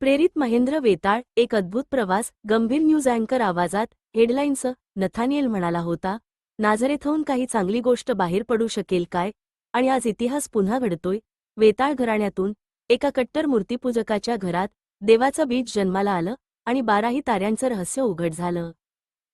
प्रेरित महेंद्र वेताळ एक अद्भुत प्रवास गंभीर न्यूज अँकर आवाजात हेडलाईन्स नथानिएल म्हणाला होता नाझरेथहून काही चांगली गोष्ट बाहेर पडू शकेल काय? आणि आज इतिहास पुन्हा घडतोय वेताळ घराण्यातून एका कट्टर मूर्तीपूजकाच्या घरात देवाचं बीज जन्माला आलं आणि बाराही ताऱ्यांचं रहस्य उघड झालं.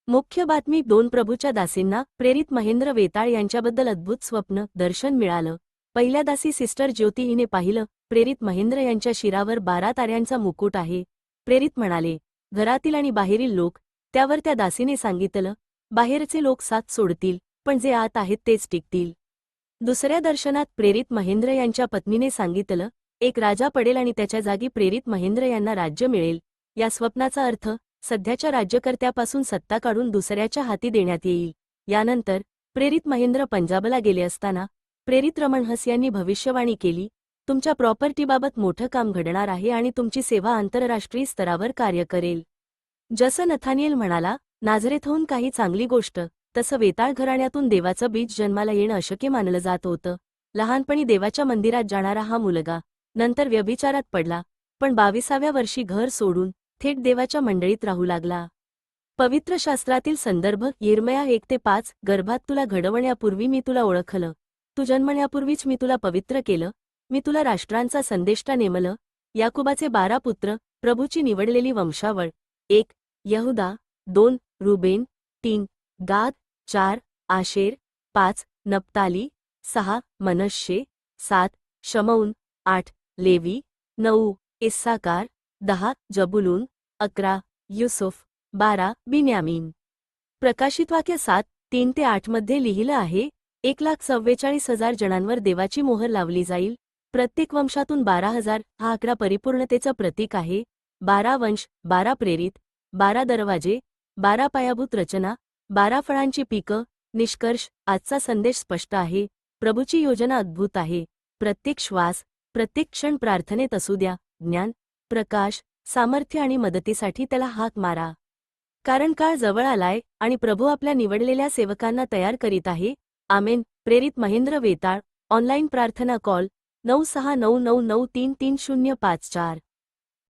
मुख्य बातमी दोन प्रभूच्या दासींना प्रेरित महेंद्र वेताळ यांच्याबद्दल अद्भुत स्वप्न दर्शन मिळालं. पहिल्या दासी सिस्टर ज्योती हिने पाहिलं प्रेरित महेंद्र यांच्या शिरावर बारा ताऱ्यांचा मुकुट आहे. प्रेरित म्हणाले घरातील आणि बाहेरील लोक त्यावर त्या दासीने सांगितलं बाहेरचे लोक साथ सोडतील पण जे आत आहेत तेच टिकतील. दुसऱ्या दर्शनात प्रेरित महेंद्र यांच्या पत्नीने सांगितलं एक राजा पडेल आणि त्याच्या जागी प्रेरित महेंद्र यांना राज्य मिळेल. या स्वप्नाचा अर्थ सध्याच्या राज्यकर्त्यापासून सत्ता काढून दुसऱ्याच्या हाती देण्यात येईल. यानंतर प्रेरित महेंद्र पंजाबला गेले असताना प्रेरित रमणहस यांनी भविष्यवाणी केली तुमच्या प्रॉपर्टीबाबत मोठं काम घडणार आहे आणि तुमची सेवा आंतरराष्ट्रीय स्तरावर कार्य करेल. जसं नथानियल म्हणाला नाझरेथहून काही चांगली गोष्ट तसं वेताळ घराण्यातून देवाचं बीज जन्माला येणं अशक्य मानलं जात होतं. लहानपणी देवाच्या मंदिरात जाणारा हा मुलगा नंतर व्यभिचारात पडला पण बाविसाव्या वर्षी घर सोडून थेट देवाच्या मंडळीत राहू लागला. पवित्र शास्त्रातील संदर्भ येरमया एक ते पाच गर्भात तुला घडवण्यापूर्वी मी तुला ओळखलं. तू जन्मण्यापूर्वीच मी तुला पवित्र केलं मी तुला राष्ट्रांचा संदेष्टा नेमलं याकुबाचे बारा पुत्र प्रभूची निवडलेली वंशावळ. एक यहुदा दोन रुबेन तीन गाद चार आशेर पाच नप्ताली सहा मनश्शे सात शमौन आठ लेवी नऊ इस्साकार दहा जबुलून अकरा युसुफ बारा बिन्यामीन. प्रकाशित वाक्य सात तीन ते आठमध्ये लिहिलं आहे एक लाख चव्वेचाळीस हजार जणांवर देवाची मोहर लावली जाईल. प्रत्येक वंशातून बारा हजार हा आकडा परिपूर्णतेचं प्रतीक आहे. बारा वंश बारा प्रेरित बारा दरवाजे बारा पायाभूत रचना बारा फळांची पिकं निष्कर्ष आजचा संदेश स्पष्ट आहे. प्रभूची योजना अद्भुत आहे. प्रत्येक श्वास प्रत्येक क्षण प्रार्थनेत असू द्या. ज्ञान प्रकाश सामर्थ्य आणि मदतीसाठी त्याला हाक मारा. कारण काळ जवळ आलाय आणि प्रभू आपल्या निवडलेल्या सेवकांना तयार करीत आहे. आमेन. प्रेरित महेंद्र वेताळ. ऑनलाईन प्रार्थना कॉल नऊ सहा नऊ नऊ नऊ तीन तीन शून्य पाच चार.